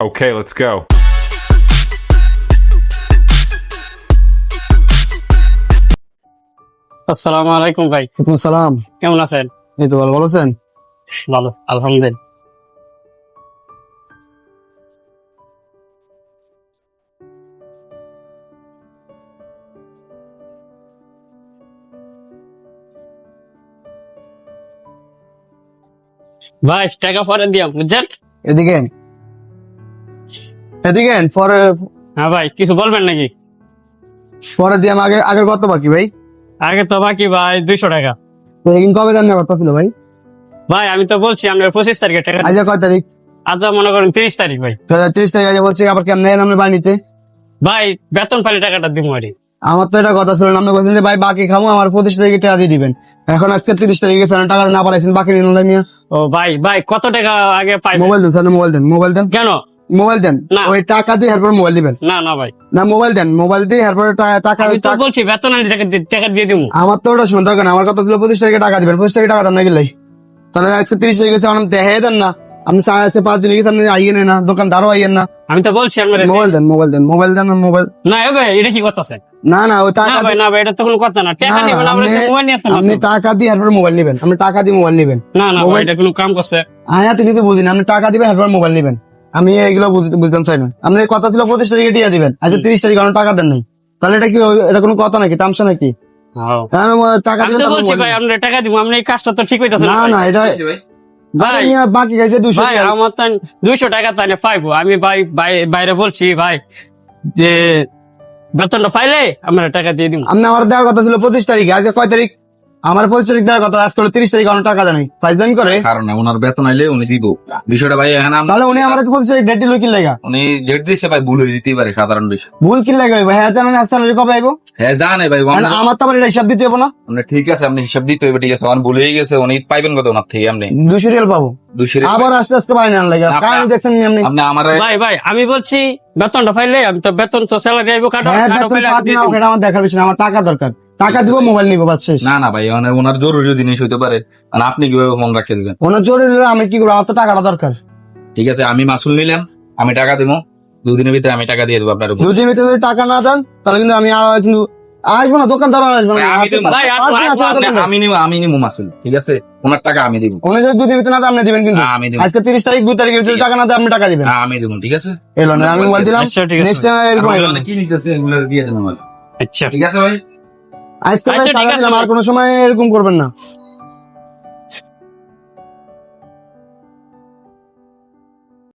Okay, let's go. আসসালামু আলাইকুম ভাই। ওয়ালাইকুম সালাম। কেমন আছেন? এই তো ভালো ভালো আছেন? ভালো আলহামদুলিল্লাহ। ভাই টাকা পরে দিও বুঝছেন? এদিকে এদিকে পরে হ্যাঁ ভাই কিছু বলবেন নাকি? পরে দিয়ে আগে আগের কত বাকি ভাই? আগে তো বাকি ভাই দুইশো টাকা। তো এদিন কবে জান নেওয়ার ছিল ভাই? ভাই আমি তো বলছি আপনার পঁচিশ তারিখে টাকা আজ কয় তারিখ? আজ মনে করেন তিরিশ তারিখ ভাই। হাজার তিরিশ তারিখ আজ বলছি আবার কেমন নেন আমরা বাড়িতে? ভাই বেতন পাইলে টাকাটা দিব আরে। আমার তো এটা কথা ছিল না আপনি বলছেন যে ভাই বাকি খামো আমার পঁচিশ তারিখে টাকা দিয়ে দিবেন। এখন আজকে তিরিশ তারিখে গেছে টাকা না পাঠাইছেন বাকি নিন মিয়া। ও ভাই ভাই কত টাকা আগে পাই মোবাইল দেন স্যার মোবাইল দেন মোবাইল দেন। কেন? মোবাইল দেন। না। ওই টাকা দিয়ে এরপর মোবাইল দিবেন। না না ভাই। না মোবাইল দেন। মোবাইল দিয়ে এরপর টাকা আমি তো বলছি বেতন আনি টাকা দিয়ে- টাকা দিয়ে দিব আমার তো ওটা শুনে দরকার। আমার কথা ছিল পঁচিশ তারিখে টাকা দিবেন। পঁচিশ তারিখে টাকা দেন না গেলে তাহলে আজকে তিরিশ তারিখে গেছে আমার দেখে দেন না। আপনি আছে পাঁচ দিন গেছে আপনি আইয়েন না। দোকানদারও আইয়েন না। আমি তো বলছি আমার মোবাইল দেন মোবাইল দেন মোবাইল দেন মোবাইল না ভাই এটা কি কথা আছে না না ওই না টাকা ভাই না ভাই এটা তো কোনো কথা না। টাকা নেবেন আপনি- মোবাইল নিয়ে আসেন আপনি টাকা দিয়ে এরপর মোবাইল নেবেন। আপনি টাকা দিয়ে মোবাইল নেবেন। না না ভাই এটা কোনো কাম করছে। আয়া তো কিছু বুঝি না। আপনি টাকা দিবেন এরপর মোবাইল নেবেন। আমি এগুলো বুঝ- বুঝতাম চাই না আপনি কথা ছিল পঁচিশ তারিখে টিয়া দিবেন। আজকে তিরিশ তারিখ কারণ টাকা দেন নাই। তাহলে এটা কি এটা কোনো কথা নাকি? তামসা নাকি? হ্যাঁ, টাকা মোবাইল ভাই। আমরা টাকা দিব আমরা এই কাজটা তো ঠিক হইতাছে না না না এটা ভাই। বাকি গেছে দুশো ভাই আমার তো দুইশো টাকা তাই পাইবো। আমি ভাই ভাই- বাইরে বলছি ভাই যে বেতনটা পাইলে আমরা টাকা দিয়ে দিব আপনি আমার দেওয়ার কথা ছিল পঁচিশ তারিখে। আজকে কয় তারিখ? আমার পঁচিশ তারিখ দেওয়ার কথা আজকে হলো তিরিশ তারিখ আমার টাকা জানাই ফাইজদামি করে। কারণ ওনার বেতন আইলে উনি দিব। বিষয়টা ভাই এখানে তাহলে উনি আমার পঁচিশ তারিখ ডেট দিল কি লাগা? উনি জেট দিচ্ছে ভাই ভুল হয়ে যেতেই পারে সাধারণ বিষয়। ভুল কি লাগে ভাই হ্যাঁ জানেন হাসান কবে আইবো? হ্যাঁ জানে ভাই আমার তো আবার হিসাব দিতে হবে না। ঠিক আছে আপনি হিসাব দিতে হবে ঠিক আছে আমার ভুল হয়ে গেছে উনি পাইবেন কত ওনার থেকে আপনি? দুশো রিয়াল পাবো। দুশো আবার আস্তে আস্তে পাই না লাগে আপনার- দেখছেন আপনি? আপনি আমার ভাই ভাই আমি বলছি বেতনটা পাইলে আমি তো বেতন তো স্যালারি আইবো কাটো হ্যাঁ কাটো আমার দেখার বিষয় আমার টাকা দরকার। টাকা দিব মোবাইল নিবো বাস শেষ। না না ভাই ওনার ওনার জরুরি জিনিস হইতে পারে। আর আপনি কীভাবে মন রাখতে দিবেন? ওনার জরুরি হলে আমি কি করব? আমার তো টাকাটা দরকার। ঠিক আছে আমি মাসুল নিলাম আমি টাকা দিব। দুদিনের ভিতরে আমি টাকা দিয়ে দেবো আপনার উপর। যদি ভিতরে যদি টাকা না দেন তাহলে কিন্তু আমি আর কিন্তু আসব না দোকানদার আসব না। আমি ভাই, আসবে আপনি- আমি নিব আমি নিব মাসুল ঠিক আছে? ওনার টাকা আমি দিব। উনি যদি দুদিন ভিতরে না দেন, আপনি দিবেন কিন্তু। হ্যাঁ, আমি দিব। আজকে তিরিশ তারিখ দুই তারিখের ভিতরে টাকা না দেন আপনি টাকা দিবেন। হ্যাঁ, আমি দিব ঠিক আছে? এলো না আমি মোবাইল দিলাম। আচ্ছা, ঠিক আছে। নেক্সট টাইম এরকম না। কি নিতেছে এগুলো দিয়ে দেন আমার আচ্ছা। ঠিক আছে ভাই? আজকে ভাই আচ্ছা, আছে দিলাম আর কোনো সময় এরকম করবেন না।